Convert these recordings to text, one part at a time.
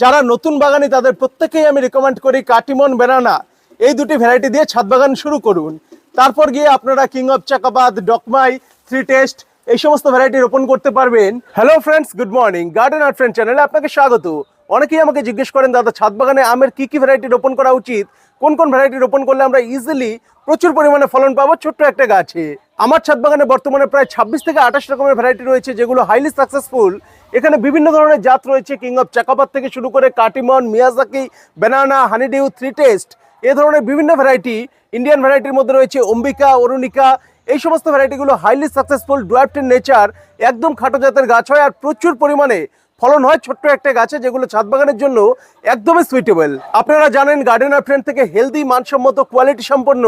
যারা নতুন বাগানি তাদের প্রত্যেকেই আমি রেকমেন্ড করি কাটিমন বেনানা। এই দুটি ভ্যারাইটি দিয়ে ছাদ বাগান শুরু করুন। তারপর গিয়ে আপনারা কিং অফ চাকাবাদ ডকমাই থ্রি টেস্ট এই সমস্ত ভ্যারাইটি রোপণ করতে পারবেন। Hello friends good morning garden art friend চ্যানেলে আপনাকে স্বাগত। অনেকেই আমাকে জিজ্ঞেস করেন, দাদা, ছাদ বাগানে আমের কি কি ভ্যারাইটি রোপণ করা উচিত? কোন কোন ভ্যারাইটি রোপণ করলে আমরা ইজিলি প্রচুর পরিমাণে ফলন পাবো? ছোট্ট একটা গাছে। আমার ছাদ বাগানে বর্তমানে প্রায় ছাব্বিশ থেকে আঠাশ রকমের ভ্যারাইটি রয়েছে, যেগুলো হাইলি সাকসেসফুল এখানে বিভিন্ন ধরনের জাত রয়েছে কিং অফ চাকাপাত থেকে শুরু করে Katimon Miyazaki banana honeydew three taste এ ধরনের বিভিন্ন ভ্যারাইটি ইন্ডিয়ান ভ্যারাইটির মধ্যে রয়েছে অম্বিকা, অরুণিকা। এই সমস্ত ভ্যারাইটিগুলো হাইলি সাকসেসফুল ডুয়ার্টের নেচার একদম খাটো জাতের গাছ হয় আর প্রচুর পরিমাণে ফলন হয় ছোট্ট একটা গাছে, যেগুলো ছাদ বাগানের জন্য একদমই সুইটেবল আপনারা জানেন গার্ডেনার ফ্রেন্ড থেকে হেলদি মানসম্মত কোয়ালিটি সম্পন্ন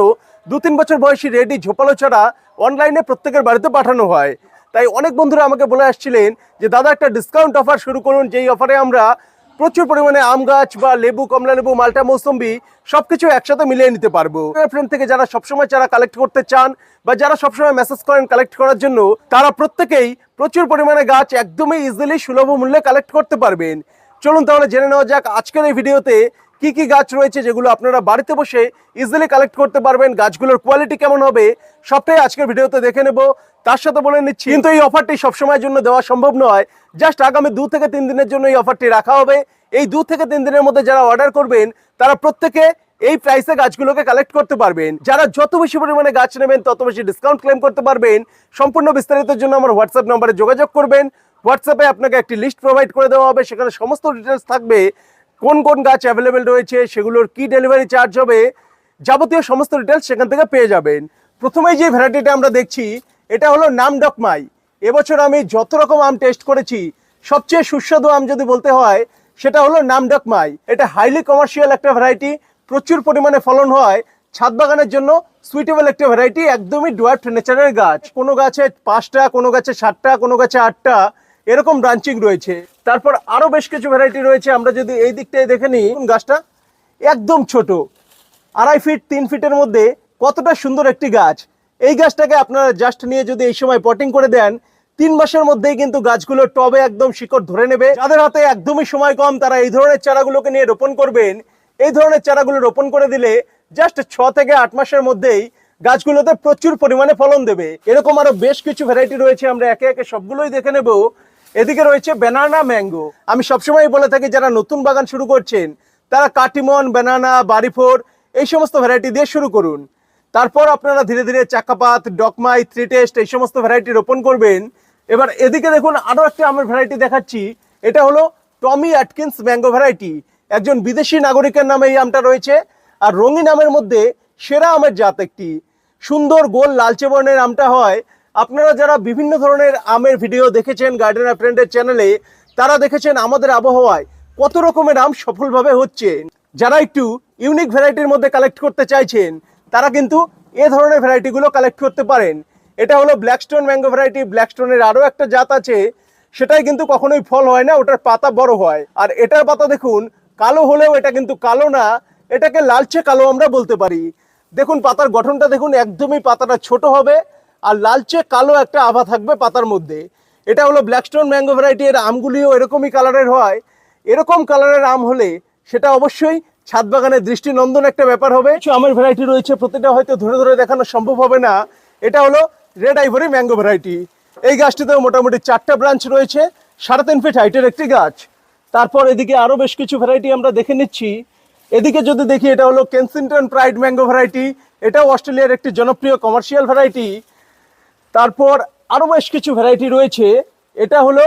দু তিন বছর বয়সী রেডি ঝোপালো ছাড়া অনলাইনে প্রত্যেকের বাড়িতে পাঠানো হয়। তাই অনেক বন্ধুরা আমাকে বলে আসছিলেন যে, দাদা, একটা ডিসকাউন্ট অফার শুরু করুন, যেই অফারে আমরা প্রচুর পরিমাণে আম গাছ বা লেবু, কমলা লেবু, মালটা, মৌসম্বি সবকিছু একসাথে মিলিয়ে নিতে পারব। ফ্রেন্ড থেকে যারা সবসময় চারা কালেক্ট করতে চান বা যারা সবসময় মেসেজ করেন কালেক্ট করার জন্য, তারা প্রত্যেকেই প্রচুর পরিমাণে গাছ একদমই ইজিলি সুলভ মূল্যে কালেক্ট করতে পারবেন। চলুন তাহলে জেনে নেওয়া যাক আজকের এই ভিডিওতে কি কি গাছ রয়েছে যেগুলো আপনারা বাড়িতে বসে ইজিলি কালেক্ট করতে পারবেন। গাছগুলোর কোয়ালিটি কেমন হবে, সবটাই আজকের ভিডিওতে দেখে নেব। তার সাথে বলে নিচ্ছি, কিন্তু এই অফারটি সবসময়ের জন্য দেওয়া সম্ভব নয়। জাস্ট আগামী দু থেকে তিন দিনের জন্য এই অফারটি রাখা হবে। এই দু থেকে তিন দিনের মধ্যে যারা অর্ডার করবেন, তারা প্রত্যেকে এই প্রাইসে গাছগুলোকে কালেক্ট করতে পারবেন। যারা যত বেশি পরিমাণে গাছ নেবেন, তত বেশি ডিসকাউন্ট ক্লেম করতে পারবেন। সম্পূর্ণ বিস্তারিতের জন্য আমার হোয়াটসঅ্যাপ নম্বরে যোগাযোগ করবেন। হোয়াটসঅ্যাপে আপনাকে একটি লিস্ট প্রোভাইড করে দেওয়া হবে। সেখানে সমস্ত ডিটেলস থাকবে। কোন কোন গাছ অ্যাভেলেবেল রয়েছে, সেগুলোর কি ডেলিভারি চার্জ হবে, যাবতীয় সমস্ত ডিটেলস সেখান থেকে পেয়ে যাবেন। প্রথমেই যে ভ্যারাইটিটা আমরা দেখছি এটা হলো নাম ডকমাই এবছর আমি যত রকম আম টেস্ট করেছি, সবচেয়ে সুস্বাদু আম যদি বলতে হয়, সেটা হলো নাম ডকমাই এটা হাইলি কমার্শিয়াল একটা ভ্যারাইটি প্রচুর পরিমাণে ফলন হয়, ছাদ বাগানের জন্য সুইটেবল একটা ভ্যারাইটি একদমই ডুয়ার্ট নেচারের গাছ। কোনো গাছে পাঁচটা, কোনো গাছে সাতটা, কোনো গাছে আটটা, এরকম ব্রাঞ্চিং রয়েছে। তারপর আরও বেশ কিছু ভ্যারাইটি রয়েছে, আমরা যদি এই দিকটায় দেখে নিই গাছটা? একদম ছোট, আড়াই ফিট তিন ফিটের মধ্যে কতটা সুন্দর একটি গাছ। এই গাছটাকে আপনারা জাস্ট নিয়ে যদি এই সময় পটিং করে দেন, তিন মাসের মধ্যেই কিন্তু গাছগুলো টবে একদম শিকড় ধরে নেবে। যাদের হাতে একদমই সময় কম, তারা এই ধরনের চারাগুলোকে নিয়ে রোপণ করবেন। এই ধরনের চারাগুলো রোপণ করে দিলে জাস্ট ছ থেকে আট মাসের মধ্যেই গাছগুলোতে প্রচুর পরিমাণে ফলন দেবে। এরকম আরও বেশ কিছু ভ্যারাইটি রয়েছে, আমরা একে একে সবগুলোই দেখে নেব। এদিকে রয়েছে ব্যানানা ম্যাঙ্গো আমি সবসময় বলে থাকি, যারা নতুন বাগান শুরু করছেন, তারা কাটিমন ব্যানানা বাড়িফোর এই সমস্ত ভ্যারাইটি দিয়ে শুরু করুন। তারপর আপনারা ধীরে ধীরে চাকাপাত, ডকমাই থ্রি টেস্ট এই সমস্ত ভ্যারাইটি রোপণ করবেন। এবার এদিকে দেখুন আরও একটি আমের ভ্যারাইটি দেখাচ্ছি। এটা হলো টমি অ্যাটকিন্স ম্যাঙ্গো ভ্যারাইটি একজন বিদেশি নাগরিকের নামে এই আমটা রয়েছে। আর রঙিন আমের মধ্যে সেরা আমের জাত একটি। সুন্দর গোল লালচে বর্ণের আমটা হয়। আপনারা যারা বিভিন্ন ধরনের আমের ভিডিও দেখেছেন গার্ডেনার ফ্রেন্ডের চ্যানেলে তারা দেখেছেন আমাদের আবহাওয়ায় কত রকমের আম সফলভাবে হচ্ছে। যারা একটু ইউনিক ভ্যারাইটির মধ্যে কালেক্ট করতে চাইছেন তারা কিন্তু এ ধরনের ভ্যারাইটিগুলো কালেক্ট করতে পারেন। এটা হলো ব্ল্যাকস্টোন ম্যাঙ্গো ভ্যারাইটি ব্ল্যাকস্টোনের আরও একটা জাত আছে, সেটাই কিন্তু কখনোই ফল হয় না, ওটার পাতা বড় হয়। আর এটার পাতা দেখুন, কালো হলেও এটা কিন্তু কালো না, এটাকে লালচে কালো আমরা বলতে পারি। দেখুন, পাতার গঠনটা দেখুন, একদমই পাতাটা ছোট হবে, আর লালচে কালো একটা আভা থাকবে পাতার মধ্যে। এটা হলো ব্ল্যাকস্টোন ম্যাঙ্গো ভ্যারাইটি এর আমগুলিও এরকমই কালারের হয়। এরকম কালারের আম হলে সেটা অবশ্যই ছাদ বাগানের দৃষ্টিনন্দন একটা ব্যাপার হবে। আমের ভ্যারাইটি রয়েছে, প্রতিটা হয়তো ধরে ধরে দেখানো সম্ভব হবে না। এটা হলো রেড আইভরি ম্যাঙ্গো ভ্যারাইটি এই গাছটিতেও মোটামুটি চারটা ব্রাঞ্চ রয়েছে, সাড়ে তিন ফিট হাইটের একটি গাছ। তারপর এদিকে আরও বেশ কিছু ভ্যারাইটি আমরা দেখে নিচ্ছি। এদিকে যদি দেখি, এটা হলো কেনসিংটন প্রাইড ম্যাঙ্গো ভ্যারাইটি এটাও অস্ট্রেলিয়ার একটি জনপ্রিয় কমার্শিয়াল ভ্যারাইটি তারপর আরও বেশ কিছু ভ্যারাইটি রয়েছে। এটা হলো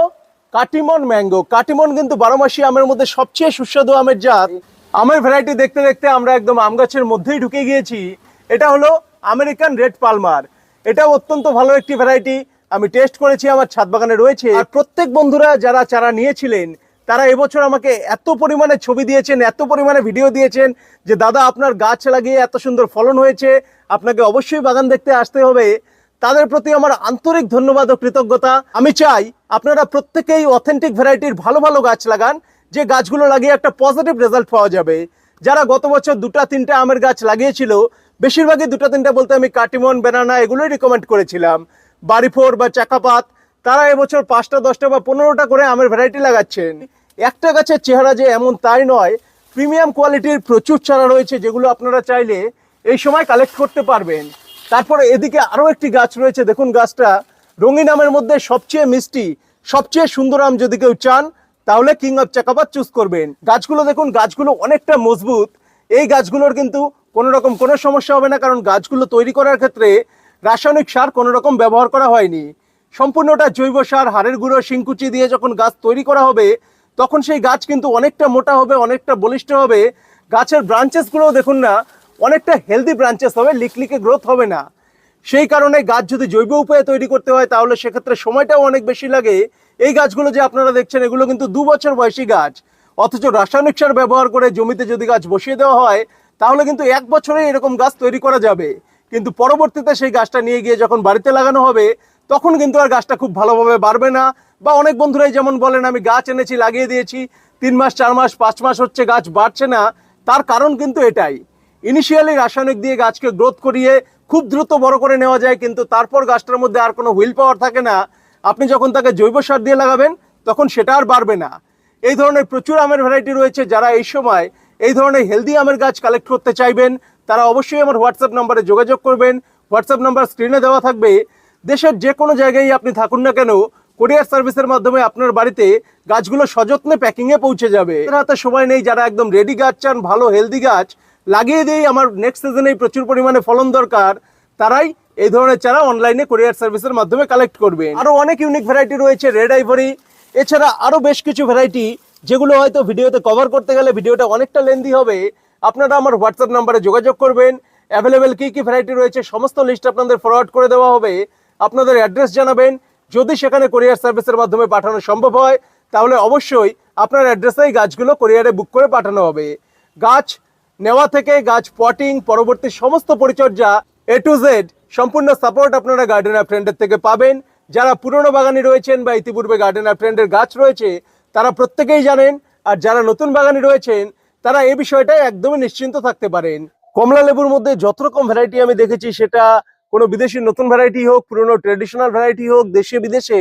কাটিমন ম্যাঙ্গো কাটিমন কিন্তু বারো মাসি আমের মধ্যে সবচেয়ে সুস্বাদু আমের জাত। আমের ভ্যারাইটি দেখতে দেখতে আমরা একদম আম গাছের মধ্যেই ঢুকে গিয়েছি। এটা হলো আমেরিকান রেড পালমার। এটা অত্যন্ত ভালো একটি ভ্যারাইটি আমি টেস্ট করেছি, আমার ছাদ বাগানে রয়েছে। আর প্রত্যেক বন্ধুরা যারা চারা নিয়েছিলেন, তারা এবছর আমাকে এত পরিমাণে ছবি দিয়েছেন, এত পরিমাণে ভিডিও দিয়েছেন যে, দাদা, আপনার গাছ লাগিয়ে এত সুন্দর ফলন হয়েছে। আপনাকে অবশ্যই বাগান দেখতে আসতে হবে। তাদের প্রতি আমার আন্তরিক ধন্যবাদ ও কৃতজ্ঞতা। আমি চাই আপনারা প্রত্যেকেই অথেন্টিক ভ্যারাইটির ভালো ভালো গাছ লাগান। যে গাছগুলো লাগিয়ে একটা পজিটিভ রেজাল্ট পাওয়া যাবে। যারা গত বছর দুটা তিনটা আমের গাছ লাগিয়েছিল, বেশিরভাগই দুটা তিনটা বলতে আমি কাটিমন বেনানা এগুলোই রিকমেন্ড করেছিলাম। বাড়িফোর বা চাকাপাত, তারা এবছর পাঁচটা, দশটা বা পনেরোটা করে আমের ভ্যারাইটি লাগাচ্ছেন। একটা গাছের চেহারা যে এমন তাই নয় প্রিমিয়াম কোয়ালিটির প্রচুর চারা রয়েছে যেগুলো আপনারা চাইলে এই সময় কালেক্ট করতে পারবেন। তারপরে এদিকে আরও একটি গাছ রয়েছে, দেখুন গাছটা। রঙিন আমের মধ্যে সবচেয়ে মিষ্টি, সবচেয়ে সুন্দর আম যদি কেউ চান তাহলে কিং অফ চাকাবাদ চুজ করবেন। গাছগুলো দেখুন, গাছগুলো অনেকটা মজবুত। এই গাছগুলোর কিন্তু কোনো রকম কোনো সমস্যা হবে না, কারণ গাছগুলো তৈরি করার ক্ষেত্রে রাসায়নিক সার কোনো রকম ব্যবহার করা হয়নি। সম্পূর্ণটা জৈব সার, হাড়ের গুঁড়ো, শিংকুচি দিয়ে যখন গাছ তৈরি করা হবে, তখন সেই গাছ কিন্তু অনেকটা মোটা হবে, অনেকটা বলিষ্ঠ হবে। গাছের ব্রাঞ্চেসগুলোও দেখুন না, অনেকটা হেলদি ব্রাঞ্চেস হবে, লিকলিকে গ্রোথ হবে না। সেই কারণে গাছ যদি জৈব উপায়ে তৈরি করতে হয়, তাহলে সেক্ষেত্রে সময়টাও অনেক বেশি লাগে। এই গাছগুলো যে আপনারা দেখছেন, এগুলো কিন্তু দু বছর বয়সী গাছ। অথচ রাসায়নিক সার ব্যবহার করে জমিতে যদি গাছ বসিয়ে দেওয়া হয়, তাহলে কিন্তু এক বছরে এরকম গাছ তৈরি করা যাবে। কিন্তু পরবর্তীতে সেই গাছটা নিয়ে গিয়ে যখন বাড়িতে লাগানো হবে, তখন কিন্তু আর গাছটা খুব ভালোভাবে বাড়বে না। বা অনেক বন্ধুরাই যেমন বলেন, আমি গাছ এনেছি, লাগিয়ে দিয়েছি। তিন মাস, চার মাস, পাঁচ মাস হচ্ছে গাছ বাড়ছে না। তার কারণ কিন্তু এটাই। ইনিশিয়ালি রাসায়নিক দিয়ে গাছকে গ্রোথ করিয়ে খুব দ্রুত বড় করে নেওয়া যায়, কিন্তু তারপর গাছটার মধ্যে আর কোনো হুইল পাওয়ার থাকে না। আপনি যখন তাকে জৈব সার দিয়ে লাগাবেন, তখন সেটা আর বাড়বে না। এই ধরনের প্রচুর আমের ভ্যারাইটি রয়েছে যারা এই সময় এই ধরনের হেলদি আমের গাছ কালেক্ট করতে চাইবেন। তারা অবশ্যই আমার হোয়াটসঅ্যাপ নাম্বারে যোগাযোগ করবেন। হোয়াটসঅ্যাপ নাম্বার স্ক্রিনে দেওয়া থাকবে। দেশের যে কোনো জায়গায় আপনি থাকুন না কেন কোরিয়ার সার্ভিসের মাধ্যমে আপনার বাড়িতে গাছগুলো সযত্নে প্যাকিংয়ে পৌঁছে যাবে। হাতে সময় নেই, যারা একদম রেডি গাছ চান, ভালো হেলদি গাছ, লাগিয়ে দিয়েই আমার নেক্সট সিজনেই প্রচুর পরিমাণে ফলন দরকার, তারাই এই ধরনের চারা অনলাইনে কোরিয়ার সার্ভিসের মাধ্যমে কালেক্ট করবে আরও অনেক ইউনিক ভ্যারাইটি রয়েছে রেড আইভরি এছাড়া আরও বেশ কিছু ভ্যারাইটি যেগুলো হয়তো ভিডিওতে কভার করতে গেলে ভিডিওটা অনেকটা লেন্দি হবে। আপনারা আমার হোয়াটসঅ্যাপ নাম্বারে যোগাযোগ করবেন। অ্যাভেলেবেল কী কী ভ্যারাইটি রয়েছে সমস্ত লিস্ট আপনাদের ফরওয়ার্ড করে দেওয়া হবে। আপনাদের অ্যাড্রেস জানাবেন। যদি সেখানে কোরিয়ার সার্ভিসের মাধ্যমে পাঠানো সম্ভব হয়, তাহলে অবশ্যই আপনার অ্যাড্রেসেই গাছগুলো কোরিয়ারে বুক করে পাঠানো হবে। গাছ নেওয়া থেকে গাছ পটিং পরবর্তী সমস্ত পরিচর্যা এ টু জেড সম্পূর্ণ সাপোর্ট আপনারা গার্ডেনার ফ্রেন্ডের থেকে পাবেন। যারা পুরনো বাগানি রয়েছেন বা ইতিপূর্বে গার্ডেনার ফ্রেন্ডের গাছ রয়েছে, তারা প্রত্যেকেই জানেন, আর যারা নতুন বাগানি রয়েছেন, তারা এই বিষয়টায় একদমই নিশ্চিন্ত থাকতে পারেন। কমলা লেবুর মধ্যে যত রকম ভ্যারাইটি আমি দেখেছি, সেটা কোনো বিদেশি নতুন ভ্যারাইটি হোক, পুরনো ট্রেডিশনাল ভ্যারাইটি হোক, দেশে বিদেশে,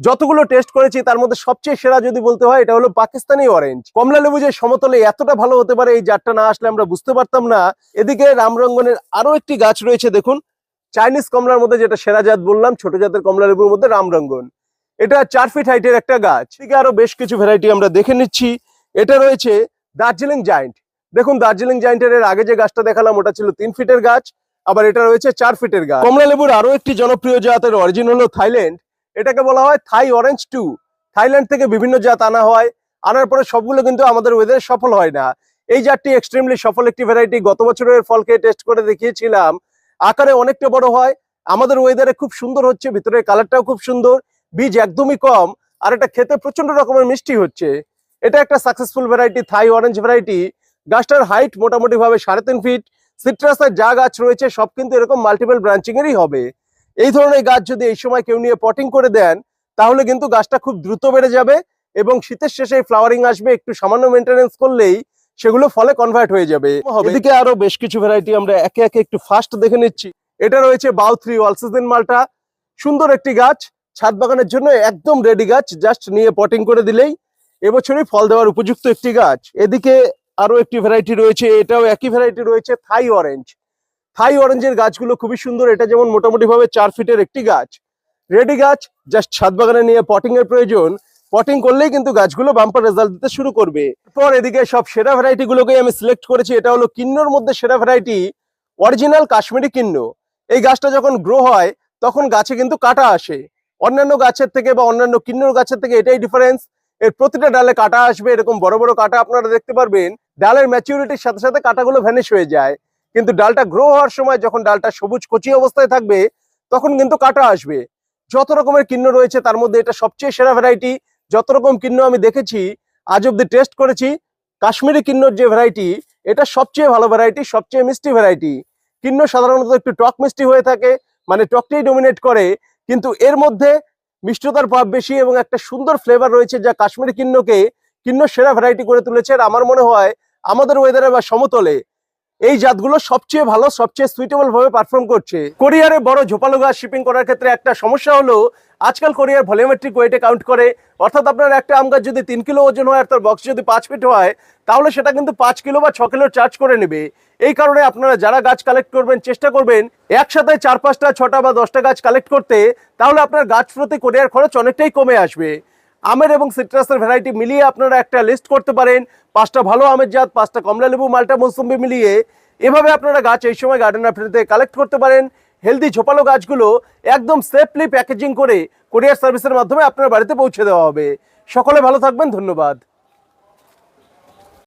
যতগুলো টেস্ট করেছি, তার মধ্যে সবচেয়ে সেরা যদি বলতে হয়, এটা হলো পাকিস্তানি অরেঞ্জ কমলা লেবু যে সমতলে এতটা ভালো হতে পারে, এই জাতটা না আসলে আমরা বুঝতে পারতাম না। এদিকে রামরঙ্গনের আরও একটি গাছ রয়েছে, দেখুন চাইনিজ কমলার মধ্যে যেটা সেরা জাত বললাম, ছোট জাতের কমলা লেবুর মধ্যে রামরঙ্গন এটা চার ফিট হাইটের একটা গাছ। থেকে আরও বেশ কিছু ভ্যারাইটি আমরা দেখে নিচ্ছি। এটা রয়েছে দার্জিলিং জায়েন্ট দেখুন, দার্জিলিং জায়েন্টের আগে যে গাছটা দেখালাম, ওটা ছিল তিন ফিটের গাছ। আবার এটা রয়েছে চার ফিটের গাছ। কমলা লেবুর আরও একটি জনপ্রিয় জাতের অরিজিন হলো থাইল্যান্ড। এটাকে বলা হয় থাই অরেঞ্জ টু থাইল্যান্ড থেকে বিভিন্ন জাত আনা হয়। আনার পরে সবগুলো কিন্তু আমাদের ওয়েদারে সফল হয় না। এই জাতটি এক্সট্রিমলি সফল একটি ভ্যারাইটি গত বছরের ফলকে টেস্ট করে দেখিয়েছিলাম। আকারে অনেকটা বড় হয়। আমাদের ওয়েদারে খুব সুন্দর হচ্ছে ভিতরে কালারটাও খুব সুন্দর। বীজ একদমই কম, আর এটা খেতে প্রচণ্ড রকমের মিষ্টি হচ্ছে। এটা একটা successful variety Thai orange variety গাছটার হাইট মোটামুটি ভাবে সাড়ে তিন ফিট সিট্রাসের যা গাছ রয়েছে, সব কিন্তু এরকম মাল্টিপল ব্রাঞ্চিং এরই হবে। এই ধরনের গাছ যদি এই সময় কেউ নিয়ে পটিং করে দেন, তাহলে কিন্তু গাছটা খুব দ্রুত বেড়ে যাবে এবং শীতের শেষে ফ্লাওয়ারিং আসবে। একটু সামান্য মেনটেনেন্স করলেই সেগুলো ফলে কনভার্ট হয়ে যাবে। এদিকে আরও বেশ কিছু ভ্যারাইটি আমরা একে একে একটু ফাস্ট দেখে নিচ্ছি। এটা রয়েছে বাউ থ্রি অল সিজন মালটা। সুন্দর একটি গাছ ছাদ বাগানের জন্য একদম রেডি গাছ জাস্ট নিয়ে পটিং করে দিলেই এবছরই ফল দেওয়ার উপযুক্ত একটি গাছ। এদিকে আরও একটি ভ্যারাইটি রয়েছে এটাও একই ভ্যারাইটি রয়েছে থাই অরেঞ্জ থাই অরেঞ্জের গাছগুলো খুবই সুন্দর এটা যেমন মোটামুটি ভাবে চার ফিটের একটি গাছ। রেডি গাছ জাস্ট ছাদ বাগানে নিয়ে পটিং এর প্রয়োজন। পটিং করলেই কিন্তু গাছগুলো বাম্পার রেজাল্ট দিতে শুরু করবে। পর এদিকে সব সেরা ভ্যারাইটি গুলোকে আমি সিলেক্ট করেছি, এটা হলো কিন্নর মধ্যে সেরা ভ্যারাইটি অরিজিনাল কাশ্মীরি কিন্ন। এই গাছটা যখন গ্রো হয়, তখন গাছে কিন্তু কাটা আসে। অন্যান্য গাছের থেকে বা অন্যান্য কিন্নর গাছের থেকে এটাই ডিফারেন্স এর প্রতিটা ডালে কাটা আসবে, এরকম বড় বড় কাটা আপনারা দেখতে পারবেন। ডালের ম্যাচিউরিটির সাথে সাথে কাটাগুলো ভ্যানিশ হয়ে যায়। কিন্তু ডালটা গ্রো হওয়ার সময় যখন ডালটা সবুজ কচি অবস্থায় থাকবে, তখন কিন্তু কাটা আসবে। যত রকমের কিন্ন রয়েছে, তার মধ্যে এটা সবচেয়ে সেরা ভ্যারাইটি যত রকম কিন্ন আমি দেখেছি, আজ অব্দি টেস্ট করেছি, কাশ্মীরি কিন্নর যে ভ্যারাইটি এটা সবচেয়ে ভালো ভ্যারাইটি সবচেয়ে মিষ্টি ভ্যারাইটি কিন্ন সাধারণত একটু টক মিষ্টি হয়ে থাকে মানে টকটাই ডোমিনেট করে, কিন্তু এর মধ্যে মিষ্টতার ভাব বেশি এবং একটা সুন্দর ফ্লেভার রয়েছে যা কাশ্মীরি কিন্নকে কিন্ন সেরা ভ্যারাইটি করে তুলেছে। আর আমার মনে হয়, আমাদের ওয়েদারে বা সমতলে এই জাতগুলো সবচেয়ে ভালো, সবচেয়ে সুইটেবল ভাবে পারফর্ম করছে। কোরিয়ারে বড় ঝোপালো গাছ শিপিং করার ক্ষেত্রে একটা সমস্যা হলো, আজকাল কোরিয়ার ভলিওমেট্রিক ওয়েটে কাউন্ট করে, অর্থাৎ আপনার একটা আম গাছ যদি তিন কিলো ওজন হয় আর তার বক্স যদি পাঁচ ফিট হয়, তাহলে সেটা কিন্তু পাঁচ কিলো বা ছ কিলো চার্জ করে নেবে। এই কারণে আপনারা যারা গাছ কালেক্ট করবেন, চেষ্টা করবেন একসাথে চার পাঁচটা, ছটা বা দশটা গাছ কালেক্ট করতে, তাহলে আপনার গাছ প্রতি কোরিয়ার খরচ অনেকটাই কমে আসবে। আমের এবং সিট্রাসের ভ্যারাইটি মিলিয়ে আপনারা একটা লিস্ট করতে পারেন। পাঁচটা ভালো আমের জাত, পাঁচটা কমলা লেবু, মালটা মৌসুম্বি মিলিয়ে এভাবে আপনারা গাছ এই সময় গার্ডেন ফ্রিতে কালেক্ট করতে পারেন। হেলদি ঝোপালো গাছগুলো একদম সেফলি প্যাকেজিং করে কোরিয়ার সার্ভিসের মাধ্যমে আপনার বাড়িতে পৌঁছে দেওয়া হবে। সকলে ভালো থাকবেন, ধন্যবাদ।